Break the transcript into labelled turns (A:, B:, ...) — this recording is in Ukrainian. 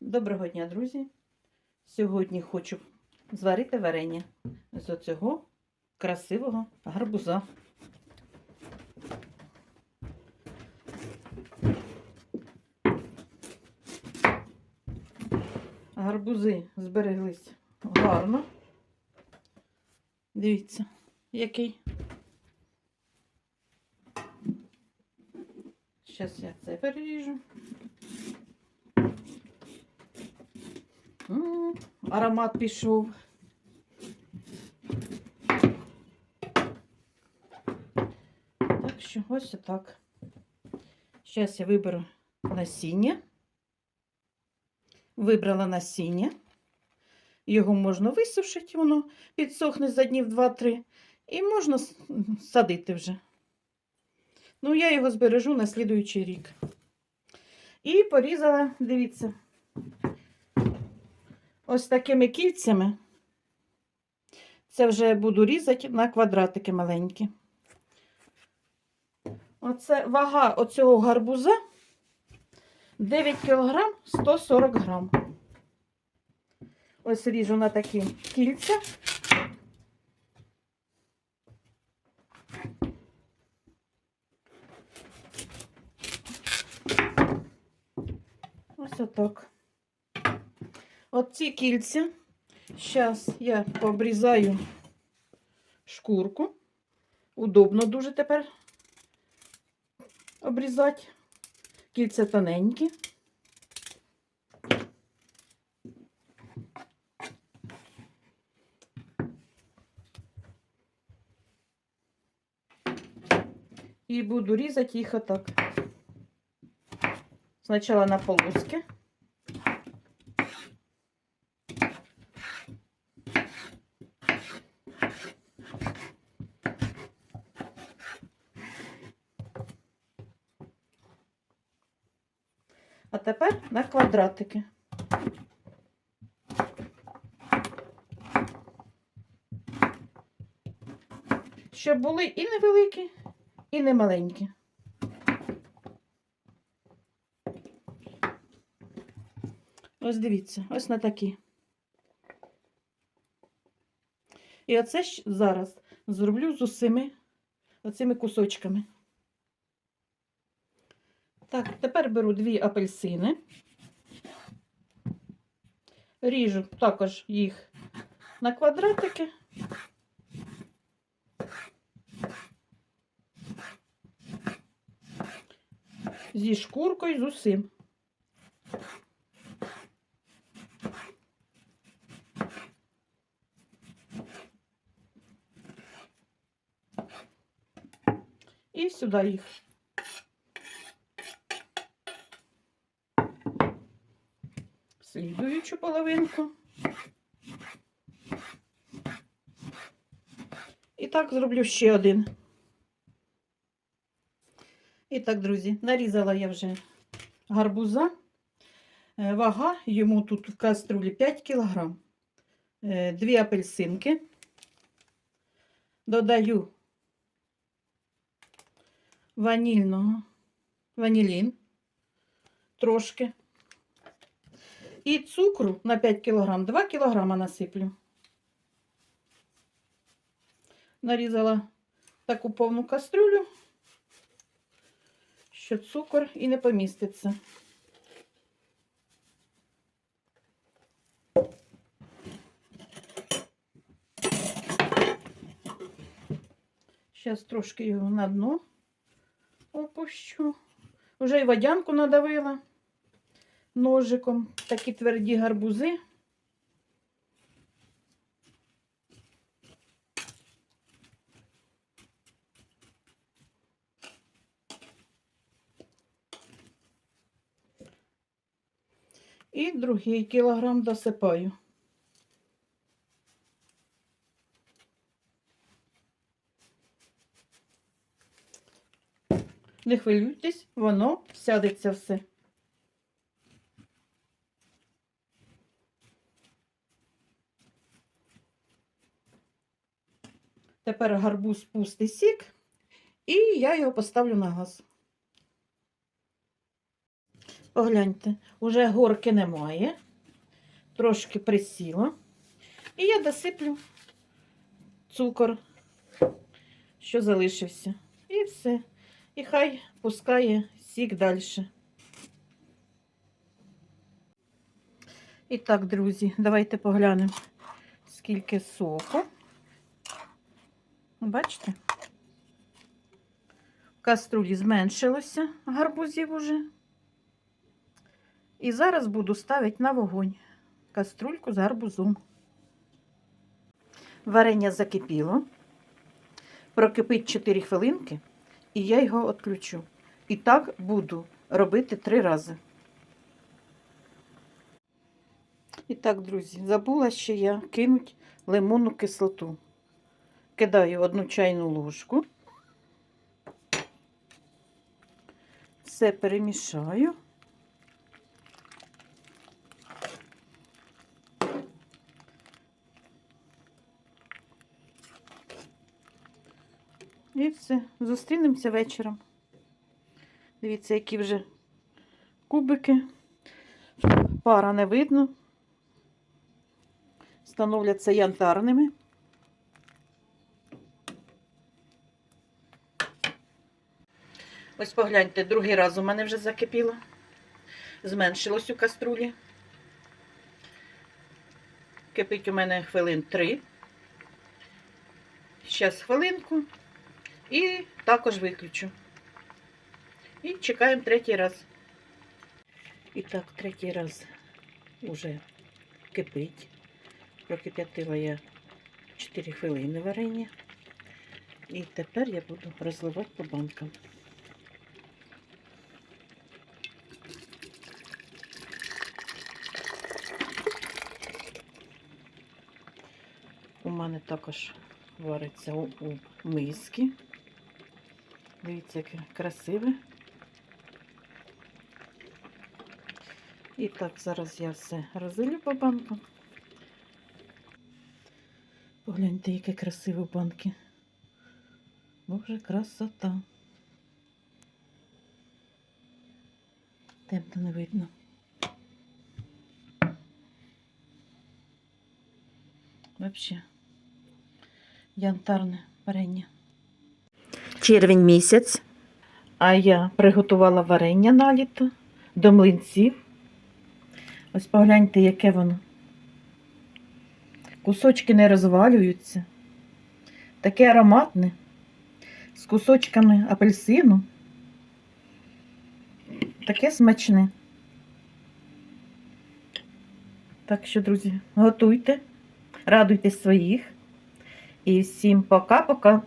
A: Доброго дня, друзі! Сьогодні хочу зварити варення з оцього красивого гарбуза. Гарбузи збереглись гарно. Дивіться, який. Зараз я це переріжу. Аромат пішов. Так що ось отак. Зараз я виберу насіння. Вибрала насіння. Його можна висушити, воно підсохне за днів 2-3. І можна садити вже. Ну, я його збережу на слідуючий рік. І порізала, дивіться, ось такими кільцями. Це вже буду різати на квадратики маленькі. Оце вага оцього гарбуза 9 кг 140 грам. Ось ріжу на такі кільця. Ось отак. Оці кільця. Зараз я пообрізаю шкурку. Удобно дуже тепер обрізати. Кільця тоненькі. І буду різати їх отак. Спочатку на полоски. Тепер на квадратики. Щоб були і невеликі, і не маленькі. Ось дивіться, ось на такі. І оце ж зараз зроблю з усіми оцими кусочками. Так, тепер беру дві апельсини. Ріжу також їх на квадратики. Зі шкуркою, з усім. І сюди їх. Слідуючу половинку. І так зроблю ще один. І так, друзі, нарізала я вже гарбуза. Е, Вага йому тут в каструлі 5 кг. Дві апельсинки. Додаю ванільного, ванілін трошки. І цукру на 5 кг, 2 кг насиплю. Нарізала таку повну кастрюлю, що цукор і не поміститься. Зараз трошки його на дно опущу. Уже і водянку надавила ножиком. Такі тверді гарбузи. І другий кілограм досипаю. Не хвилюйтесь, воно сядеться все. Тепер гарбуз пустий сік, і я його поставлю на газ. Погляньте, уже горки немає. Трошки присіло. І я досиплю цукор, що залишився. І все. І хай пускає сік далі. І так, друзі, давайте поглянемо, скільки соку. Бачите? В каструлі зменшилося гарбузів уже. І зараз буду ставити на вогонь каструльку з гарбузом. Варення закипіло. Прокипить 4 хвилинки, і я його відключу. І так буду робити 3 рази. І так, друзі, забула ще я кинуть лимонну кислоту. Кидаю одну чайну ложку. Все перемішаю. І все. Зустрінемося вечором. Дивіться, які вже кубики. Пара не видно. Становляться янтарними. Ось погляньте, другий раз у мене вже закипіло. Зменшилось у каструлі. Кипить у мене хвилин три. Зараз хвилинку. І також виключу. І чекаємо третій раз. І так, третій раз уже кипить. Прокип'ятила я 4 хвилини варення. І тепер я буду розливати по банкам. Мене також вариться у, у миски. Дивіться, яке красиве. І так, зараз я все розілю по банкам. Погляньте, які красиві банки. Боже, красота. Темно не видно. Вообще янтарне варення. Червень місяць. А я приготувала варення на літо до млинців. Ось погляньте, яке воно. Кусочки не розвалюються. Таке ароматне. З кусочками апельсину. Таке смачне. Так що, друзі, готуйте, радуйте своїх. І всім пока-пока.